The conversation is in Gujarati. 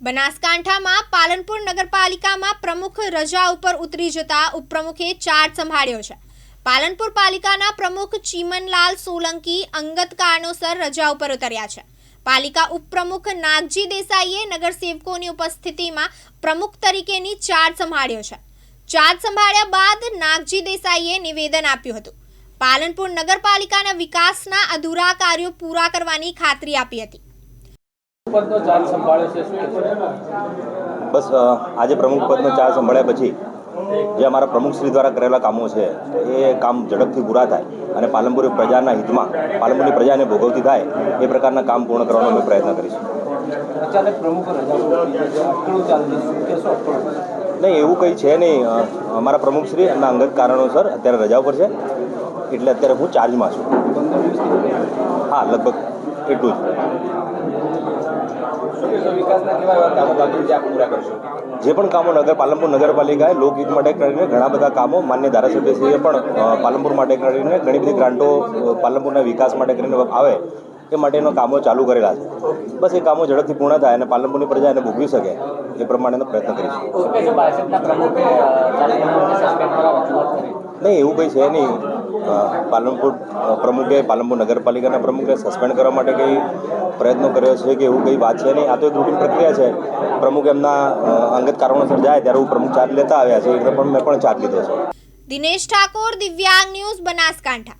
બનાસકાંઠામાં પાલનપુર નગરપાલિકામાં પ્રમુખ રજા ઉપર ઉતરી જતા ઉપપ્રમુખે ચાર્જ સંભાળ્યો છે. પાલનપુર પાલિકાના પ્રમુખ ચીમનલાલ સોલંકી અંગત કારણોસર રજા ઉપર ઉતર્યા છે. પાલિકા ઉપપ્રમુખ નાગજી દેસાઈએ નગરસેવકોની ઉપસ્થિતિમાં પ્રમુખ તરીકેની ચાર્જ સંભાળ્યો છે. ચાર્જ સંભાળ્યા બાદ નાગજી દેસાઈએ નિવેદન આપ્યું હતું. પાલનપુર નગરપાલિકાના વિકાસના અધૂરા કાર્યો પૂરા કરવાની ખાતરી આપી હતી. પદનો ચાર્જ સંભાળ્યો છે શું બસ આજે પ્રમુખ પદનો ચાર્જ સંભાળ્યા પછી જે અમારા પ્રમુખશ્રી દ્વારા કરેલા કામો છે એ કામ ઝડપથી પૂરા થાય અને પાલનપુર પ્રજાના હિતમાં પાલનપુરની પ્રજાને ભોગવતી થાય એ પ્રકારના કામ પૂર્ણ કરવાનો અમે પ્રયત્ન કરીશું. નહીં એવું કંઈ છે નહીં. અમારા પ્રમુખશ્રી એમના અંગત કારણોસર અત્યારે રજા ઉપર છે એટલે અત્યારે હું ચાર્જમાં છું. હા લગભગ એટલું જ જે પણ કામો નગર પાલનપુર નગરપાલિકાએ લોકહિત માટે કરીને ઘણા બધા કામો માન્ય ધારાસભ્યશ્રીએ પણ પાલનપુર માટે કરીને ઘણી બધી ગ્રાન્ટો પાલનપુરના વિકાસ માટે કરીને આવે એ માટેનો કામો ચાલુ કરેલા છે. બસ એ કામો ઝડપથી પૂર્ણ થાય અને પાલનપુરની પ્રજા એને ભોગવી શકે એ પ્રમાણેનો પ્રયત્ન કરીશું. નહીં એવું કંઈ છે નહીં. પાલનપુર પ્રમુખે પાલનપુર નગરપાલિકાના પ્રમુખે સસ્પેન્ડ કરવા માટે કંઈ પ્રયત્નો કર્યો છે કે એવું કંઈ વાત છે નહીં? આ તો એક રૂટીન પ્રક્રિયા છે. પ્રમુખ એમના અંગત કારણોસર જાય ત્યારે હું પ્રમુખ ચાર્જ લેતા આવ્યા છે. એટલે પણ મેં પણ ચાર્જ લીધો છે. દિનેશ ઠાકોર, દિવ્યાંગ ન્યૂઝ, બનાસકાંઠા.